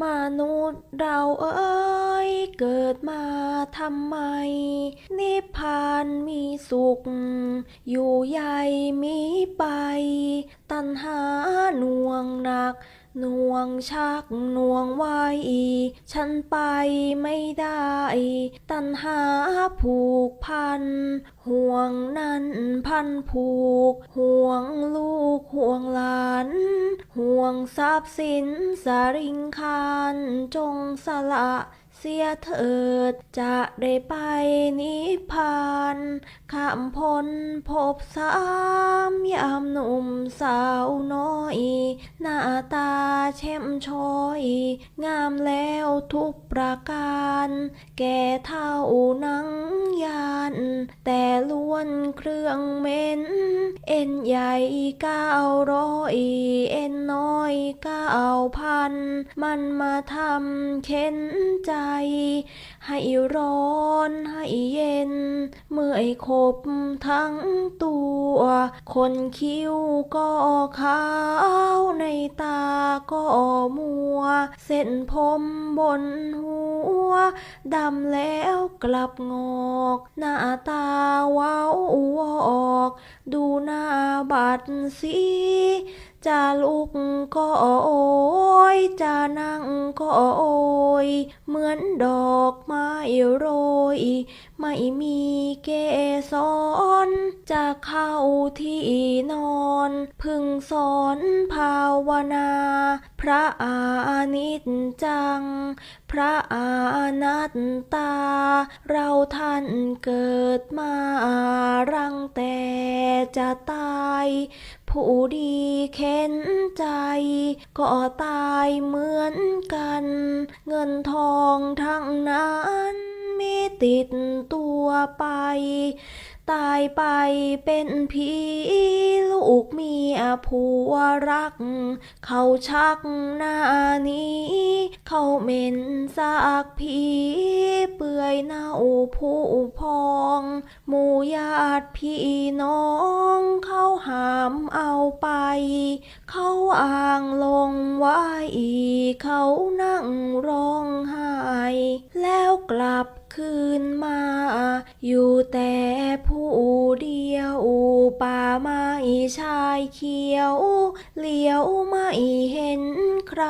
มนุษย์เราเอ้ยเกิดมาทำไม นิพพานมีสุข อยู่ใหญ่มีไป ตัณหาหน่วงหนัก น่วงชักหน่วงไว้ ฉันไปไม่ได้ ตันหาผูกพัน ห่วงนั้นพันผูก ห่วงลูกห่วงหลาน ห่วงทรัพย์สินสริงคานจงสละ เสียเถิด จะได้ไปนิพพานข้ามพ้นพบสามยามหนุ่มสาวน้อย หน้าตาเช่มช้อย งามแล้วทุกประการ แก่เท่านังยาน แต่ล้วนเครื่องเม็นเอ็นใหญ่เก้าร้อยเอ็นน้อยเก้าพัน มันมาทำเข็นใจให้ร้อนให้เย็น เมื่อยขบทั้งตัว คนคิ้วก็ขาว ในตาก็มัว เส้นผมบนหัว ดำแล้วกลับงอก หน้าตาว้าววอก ดูหน้าบัดสีจะลุกก็โอยจะนั่งก็โอยเหมือนดอกไม้โรย ไม่มีเกสร จะเข้าที่นอน พึงสอนภาวนา พระอานิจจัง พระอานัตตา เราท่านเกิดมารังแต่จะตาย ผู้ดีเข็นใจ ก็ตายเหมือนกัน เงินทองทั้งนั้นมีติดตัวไป ตายไปเป็นผีลูกเมียผัวรัก เขาชักหน้านี้ เขาเหม็นซากผีเปื่อยเน่าผู้พองหมู่ญาติพี่น้องเขาหามเอาไป เขาอ้างลงไว้เขานั่งร้องไห้แล้วกลับคืนมา อยู่แต่ ป่าไม้ชายเขียวเหลียวไม่เห็นใคร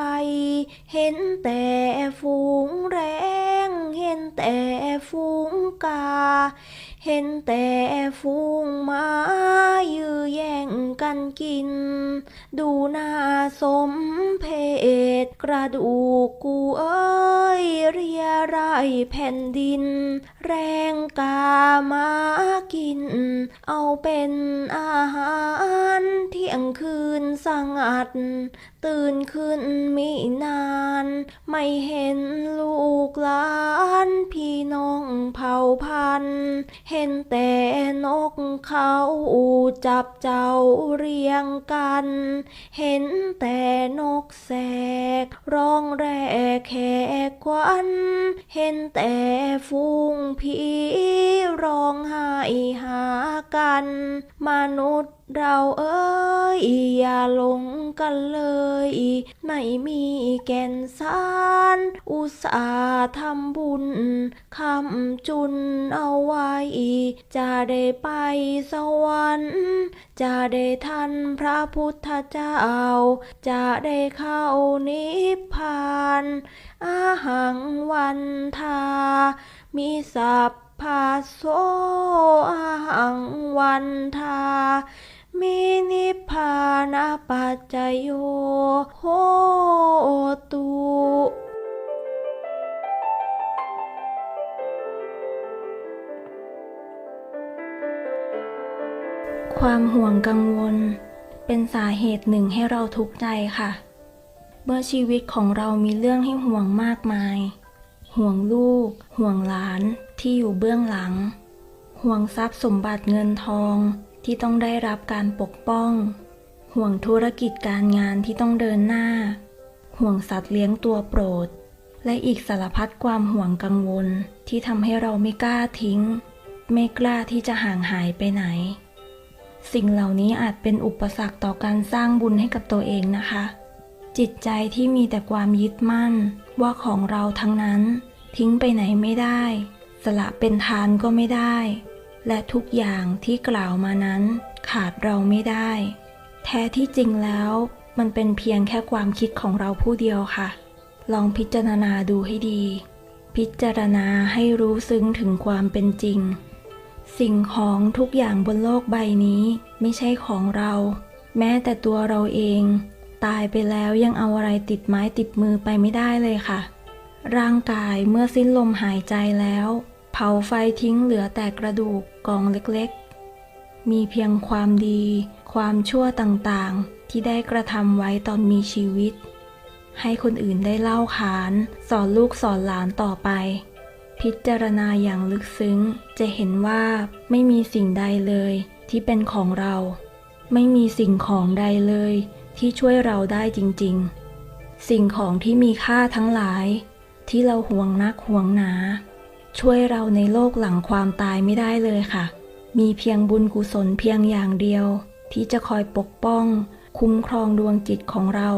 เห็นแต่ฝูงแรง เห็นแต่ฝูงกา เห็นแต่ฝูง กันกิน ดูหน้าสมเพศกระดูกกูเอ้ย เรียไรายแผ่นดิน แรงกามากิน เอาเป็นอาหารเที่ยงคืนสังัด ตื่นขึ้นมินาน ไม่เห็นลูกลาน พี่น้องเผ่าพันธุ์เห็นแต่นกเขาจับเจ้าเรียงกัน เห็นแต่นกแสก ร้องแรกแขกควันเห็นแต่ฟูงผีร้องไห้หากัน มนุษย์เราเอ้ย อย่าหลงกันเลย ไม่มีแก่นสาร อุตส่าห์ทำบุญคำจุนเอาไว้ จะได้ไปสวรรค์จะได้ทันพระพุทธเจ้า จะได้เข้านิพพานอาหังวันทา มีสัพพาโสอาหังวันทา มีนิพพานาปัจจโยโหตุความห่วงกังวล เป็นสาเหตุหนึ่งให้เราทุกข์ใจค่ะ เมื่อชีวิตของเรามีเรื่องให้ห่วงมากมาย ห่วงลูก ห่วงหลานที่อยู่เบื้องหลัง ห่วงทรัพย์สมบัติเงินทอง ที่ต้องได้รับการปกป้อง ห่วงธุรกิจการงานที่ต้องเดินหน้า ห่วงสัตว์เลี้ยงตัวโปรด และอีกสารพัดความห่วงกังวลที่ทำให้เราไม่กล้าทิ้ง ไม่กล้าที่จะห่างหายไปไหน สิ่งเหล่านี้อาจเป็นอุปสรรคต่อการสร้างบุญให้กับตัวเองนะคะ จิตใจที่มีแต่ความยึดมั่นว่าของเราทั้งนั้น ทิ้งไปไหนไม่ได้ สละเป็นทานก็ไม่ได้ และทุกอย่างที่กล่าวมานั้นขาดเราไม่ได้ แท้ที่จริงแล้วมันเป็นเพียงแค่ความคิดของเราผู้เดียวค่ะ ลองพิจารณาดูให้ดี พิจารณาให้รู้ซึ้งถึงความเป็นจริง สิ่งของทุกอย่างบนโลกใบนี้ไม่ใช่ของเรา แม้แต่ตัวเราเอง ตายไปแล้วยังเอาอะไรติดไม้ติดมือไปไม่ได้เลยค่ะ ร่างกายเมื่อสิ้นลมหายใจแล้ว เผาไฟทิ้งเหลือแต่กระดูกกองเล็กๆ มีเพียงความดี ความชั่วต่างๆ ที่ได้กระทำไว้ตอนมีชีวิต ให้คนอื่นได้เล่าขาน สอนลูกสอนหลานต่อไป พิจารณาอย่างลึกซึ้ง จะเห็นว่าไม่มีสิ่งใดเลยที่เป็นของเรา ไม่มีสิ่งของใดเลยที่ช่วยเราได้จริง ๆ สิ่งของที่มีค่าทั้งหลาย ที่เราห่วงนักห่วงหนา ช่วยเราในโลกหลังความตายไม่ได้เลยค่ะ มีเพียงบุญกุศลเพียงอย่างเดียว ที่จะคอยปกป้อง คุ้มครองดวงจิตของเรา